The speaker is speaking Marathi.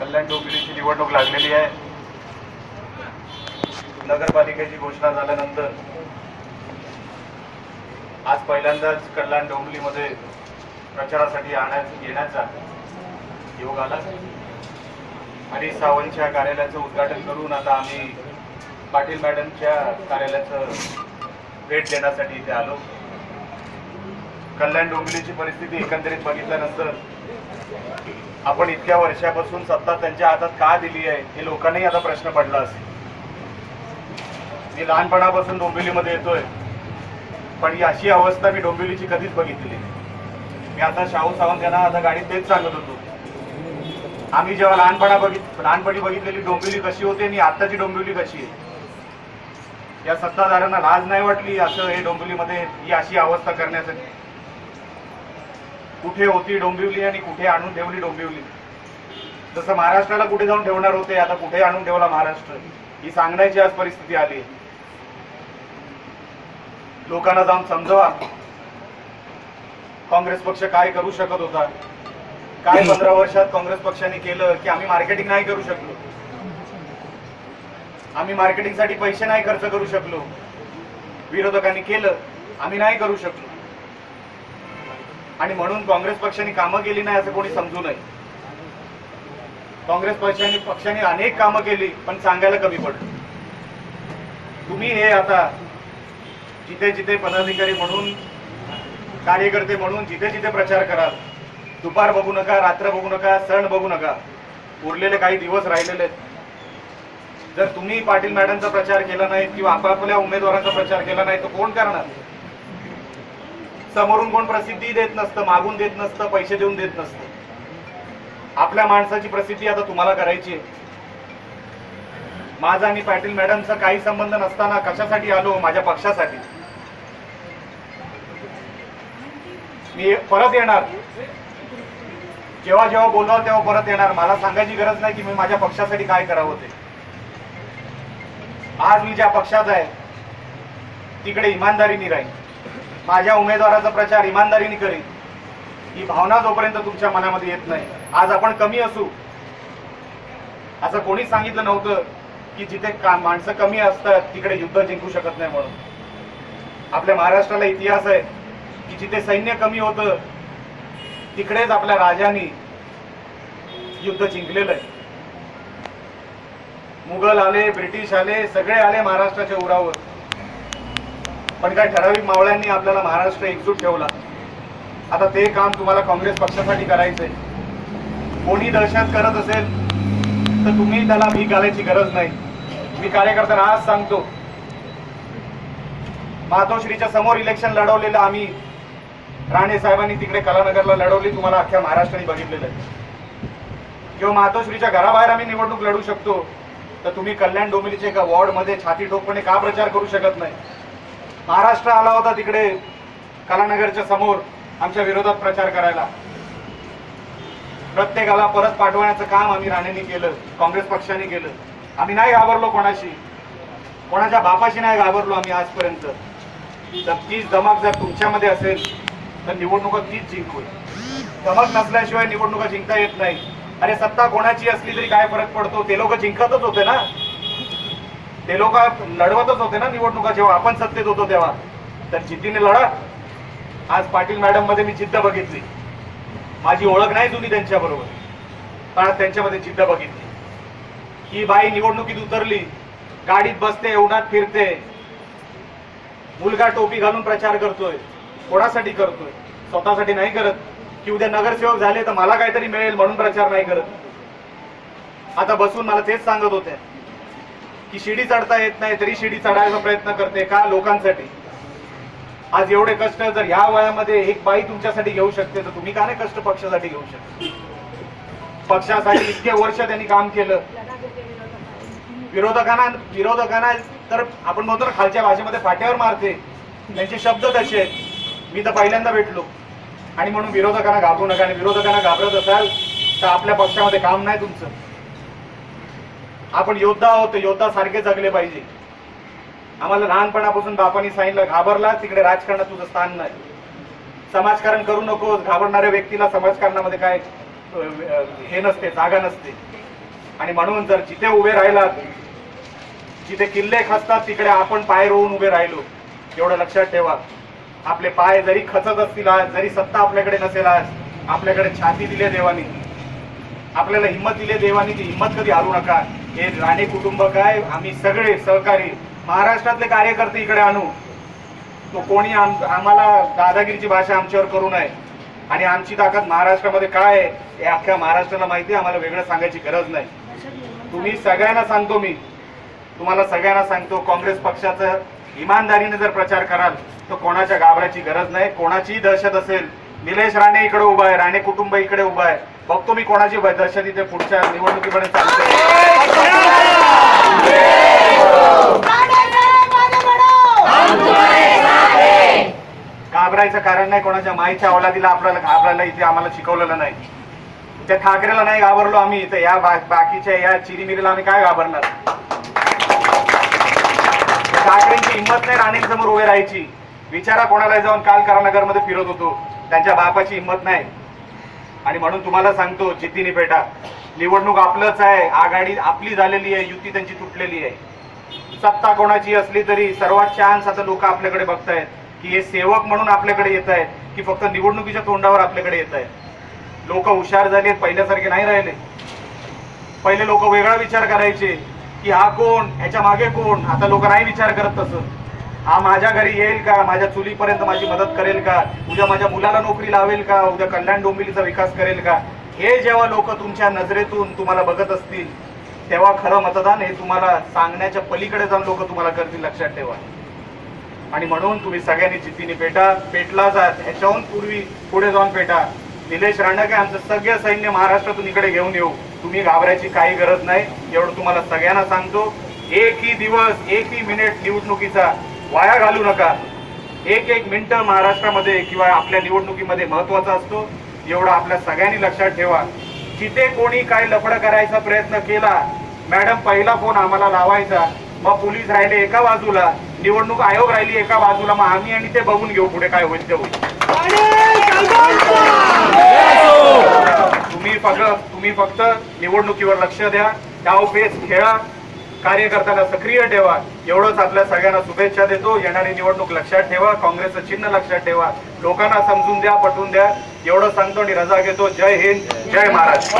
कल्याण डोंबिवलीची निवडणूक लागलेली आहे. नगरपालिकेची घोषणा झाल्यानंतर आज पहिल्यांदाच कल्याण डोंबिवलीमध्ये प्रचारासाठी आणण्याचा येण्याचा योग आला. हरीश सावंतच्या कार्यालयाचं उद्घाटन करून आता आम्ही पाटील मॅडमच्या कार्यालयाचं भेट देण्यासाठी इथे आलो. कल्याण डोंबिवलीची परिस्थिती एकंदरीत बघितल्यानंतर आपण इतक्या वर्षापासून सत्ता त्यांच्या हातात का दिली आहे हे लोकांनाही आता प्रश्न पडला असेल. मी लहानपणापासून डोंबिवलीमध्ये येतोय पण ही अशी अवस्था मी डोंबिवलीची कधीच बघितली मी आता शाहू सावंत यांना आता गाडीत तेच सांगत होतो. आम्ही जेव्हा लहानपणा बघित लहानपणी बघितलेली डोंबिवली कशी होती आणि आताची डोंबिवली कशी आहे? या सत्ताधाऱ्यांना लाज नाही वाटली असं हे डोंबिवलीमध्ये ही अशी अवस्था करण्यासाठी? कुठे होती डोंबिवली आणि कुठे आणून ठेवली डोंबिवली? जसं महाराष्ट्राला कुठे जाऊन ठेवणार होते आता कुठे आणून ठेवला महाराष्ट्र? ही सांगण्याची आज परिस्थिती आली लोकांना जाऊन समजवा. काँग्रेस पक्ष काय करू शकत होता? काय पंधरा वर्षात काँग्रेस पक्षाने केलं की आम्ही मार्केटिंग नाही करू शकलो? आम्ही मार्केटिंगसाठी पैसे नाही खर्च करू शकलो. विरोधकांनी केलं आम्ही नाही करू शकलो. आणि म्हणून काँग्रेस पक्षाने कामं केली नाही असं कोणी समजू नये. काँग्रेस पक्षाने पक्षाने अनेक कामं केली पण सांगायला कमी पडलं. तुम्ही हे आता जिथे जिथे पदाधिकारी म्हणून कार्यकर्ते म्हणून जिथे जिथे प्रचार कराल दुपार बघू नका रात्र बघू नका सण बघू नका उरलेले काही दिवस राहिलेले आहेत. जर तुम्ही पाटील मॅडमचा प्रचार केला नाही किंवा आपापल्या उमेदवारांचा प्रचार केला नाही तर कोण करणार? समोरून कोण प्रसिद्धी देत नसतं मागून देत नसतं पैसे देऊन देत नसतं. आपल्या माणसाची प्रसिद्धी आता तुम्हाला करायची आहे. माझा आणि पाटील मॅडमचा काही संबंध नसताना कशासाठी आलो? माझ्या पक्षासाठी. मी परत येणार. जेव्हा जेव्हा बोलवाल तेव्हा परत येणार. मला सांगायची गरज नाही की मी माझ्या पक्षासाठी काय करावं ते. आज मी ज्या पक्षात आहे तिकडे इमानदारीने राहील माझ्या उमेदवाराचा प्रचार इमानदारीने करीन. ही भावना जोपर्यंत तुमच्या मनामध्ये येत नाही. आज आपण कमी असू. असं कोणीच सांगितलं नव्हतं की जिथे का माणसं कमी असतात तिकडे युद्ध जिंकू शकत नाही म्हणून. आपल्या महाराष्ट्राला इतिहास आहे की जिथे सैन्य कमी होतं तिकडेच आपल्या राजांनी युद्ध जिंकलेलं आहे. मुघल आले ब्रिटिश आले सगळे आले महाराष्ट्राच्या उरावर. पण काय ठराविक मावळ्यांनी आपल्याला महाराष्ट्र एकजूट ठेवला. आता ते काम तुम्हाला काँग्रेस पक्षासाठी करायचंय. कोणी दहशत करत असेल तर तुम्ही त्याला भीक घालायची गरज नाही. मी कार्यकर्त्यांना आज सांगतो. मातोश्रीच्या समोर इलेक्शन लढवलेलं आम्ही राणे साहेबांनी तिकडे कलानगरला लढवली तुम्हाला अख्ख्या महाराष्ट्राने बघितलेलं आहे. किंवा मातोश्रीच्या घराबाहेर आम्ही निवडणूक लढू शकतो तर तुम्ही कल्याण डोंबिवलीच्या एका वॉर्डमध्ये छाती ठोकपणे का प्रचार करू शकत नाही? महाराष्ट्र आला होता तिकडे कलानगरच्या समोर आमच्या विरोधात प्रचार करायला. प्रत्येकाला परत पाठवण्याचं काम आम्ही राणेंनी केलं काँग्रेस पक्षाने केलं. आम्ही नाही घाबरलो कोणाशी. कोणाच्या बापाशी नाही घाबरलो आम्ही आजपर्यंत. तर तीच धमक जर तुमच्यामध्ये असेल तर निवडणुका तीच जिंकू धमक नसल्याशिवाय निवडणुका जिंकता येत नाही. अरे सत्ता कोणाची असली तरी काय फरक पडतो? ते लोक जिंकतच होते ना. ते लोक लढवतच होते ना निवडणुका जेव्हा आपण सत्तेत होतो तेव्हा. तर जिद्दीने लढा. आज पाटील मॅडममध्ये मी जिद्द बघितली. माझी ओळख नाही जुनी त्यांच्या बरोबर पण आज त्यांच्यामध्ये जिद्द बघितली. ही बाई निवडणुकीत उतरली. गाडीत बसते उन्हात फिरते. मुलगा टोपी घालून प्रचार करतोय. कोणासाठी करतोय? स्वतःसाठी नाही करत. की उद्या नगरसेवक झाले तर मला काहीतरी मिळेल म्हणून प्रचार नाही करत. आता बसून मला तेच सांगत होते की शिडी चढता येत नाही तरी शिडी चढायचा प्रयत्न करते का लोकांसाठी? आज एवढे कष्ट जर ह्या वयामध्ये एक बाई तुमच्यासाठी घेऊ शकते तर तुम्ही का नाही कष्ट पक्षासाठी घेऊ शकता? पक्षासाठी इतके वर्ष त्यांनी काम केलं. विरोधकांना विरोधकांना तर आपण म्हणतो ना खालच्या भाषेमध्ये फाट्यावर मारते. त्यांचे शब्द तसे आहेत. मी तर पहिल्यांदा भेटलो. आणि म्हणून विरोधकांना घाबरू नका. आणि विरोधकांना घाबरत असाल तर आपल्या पक्षामध्ये काम नाही तुमचं. आपण योद्धा आहोत योद्धा सारखे जगले पाहिजे. आम्हाला लहानपणापासून बापांनी सांगितलं घाबरला तिकडे राजकारणात तुझं स्थान नाही. समाजकारण करू नकोस घाबरणाऱ्या व्यक्तीला समाजकारणामध्ये काय हे नसते जागा नसते. आणि म्हणून जर जिथे उभे राहिलात जिथे किल्ले खचतात तिकडे आपण पाय रोवून उभे राहिलो. एवढं लक्षात ठेवा. आपले पाय जरी खचत असतील आज जरी सत्ता आपल्याकडे नसेल आज आपल्याकडे छाती दिली देवानी. आपल्याला हिंमत दिली देवानी ती हिंमत कधी हारू नका. हे राणे कुटुंब काय? आम्ही सगळे सहकारी महाराष्ट्रातले कार्यकर्ते इकडे आणू. तो कोणी आम- आम्हाला दादागिरीची भाषा आमच्यावर करू नये. आणि आमची ताकद महाराष्ट्रामध्ये काय आहे हे अख्ख्या महाराष्ट्राला माहिती आहे आम्हाला वेगळं सांगायची गरज नाही. तुम्ही सगळ्यांना सांगतो मी. तुम्हाला सगळ्यांना सांगतो काँग्रेस पक्षाचं इमानदारीने जर प्रचार कराल तर कोणाच्या घाबरायची गरज नाही. कोणाचीही दहशत असेल निलेश राणे इकडे उभा आहे राणे कुटुंब इकडे उभा आहे. बघतो मी कोणाची दहशत इथे पुढच्या निवडणुकीपर्यंत चालते. घाबरायचं कारण नाही कोणाच्या माईच्या अवलादीला आपल्याला घाबरायला इथे आम्हाला शिकवलेलं नाही. त्या ठाकरेला नाही घाबरलो आम्ही इथे या बाकीच्या या चिरीमिरीला आम्ही काय घाबरणार? ठाकरेंची हिंमत नाही राणेंसमोर उभे राहायची. विचारा कोणाला जाऊन काल करानगरमध्ये फिरत होतो. त्यांच्या बापाची हिंमत नाही. आणि म्हणून तुम्हाला सांगतो जिद्दीने पेटा निवडणूक आपलंच आहे. आघाडी आपली झालेली आहे. युती त्यांची तुटलेली आहे. सत्ता कोणाची असली तरी सर्वात चान्स आता लोक आपल्याकडे बघतायत की हे सेवक म्हणून आपल्याकडे येत आहेत की फक्त निवडणुकीच्या तोंडावर आपल्याकडे येत आहेत लोक हुशार झाले पहिल्यासारखे नाही राहिले. पहिले लोक वेगळा विचार करायचे की हा कोण ह्याच्या मागे कोण? आता लोक नाही विचार करत तसं. हा माझ्या घरी येईल का? माझ्या चुलीपर्यंत माझी मदत करेल का? उद्या माझ्या मुलाला नोकरी लावेल का? उद्या कल्याण डोंबिवलीचा विकास करेल का? हे जेव्हा लोक तुमच्या नजरेतून तुम्हाला बघत असतील तेव्हा खरं मतदान हे तुम्हाला सांगण्याच्या पलीकडे जाऊन लोक तुम्हाला करतील लक्षात ठेवा. आणि म्हणून तुम्ही सगळ्यांनी जिद्दीने पेटा पेटला जात. ह्याच्याहून पूर्वी पुढे जाऊन पेटा. निलेश राणके आमचं सगळं सैन्य महाराष्ट्रातून इकडे घेऊन येऊ. तुम्ही घाबरायची काही गरज नाही. एवढं तुम्हाला सगळ्यांना सांगतो. एकही दिवस एकही मिनिट निवडणुकीचा वाया घालू नका. एक एक मिनिट महाराष्ट्रामध्ये किंवा आपल्या निवडणुकीमध्ये महत्त्वाचा असतो. एवढं आपल्या सगळ्यांनी लक्षात ठेवा. जिथे कोणी काय लफड करायचा प्रयत्न केला मॅडम पहिला फोन आम्हाला लावायचा. मग पोलीस राहिले एका बाजूला निवडणूक आयोग राहिली एका बाजूला मग आम्ही आणि ते बघून घेऊ पुढे काय होईल ते होईल. तुम्ही फक्त तुम्ही फक्त निवडणुकीवर लक्ष द्या. डाव बेस खेळा. कार्यकर्त्याला सक्रिय ठेवा. एवढंच आपल्या सगळ्यांना शुभेच्छा देतो. येणारी निवडणूक लक्षात ठेवा. काँग्रेसचं चिन्ह लक्षात ठेवा. लोकांना समजून द्या पटवून द्या. एवढं सांगतो आणि रजा घेतो. जय हिंद जय महाराष्ट्र.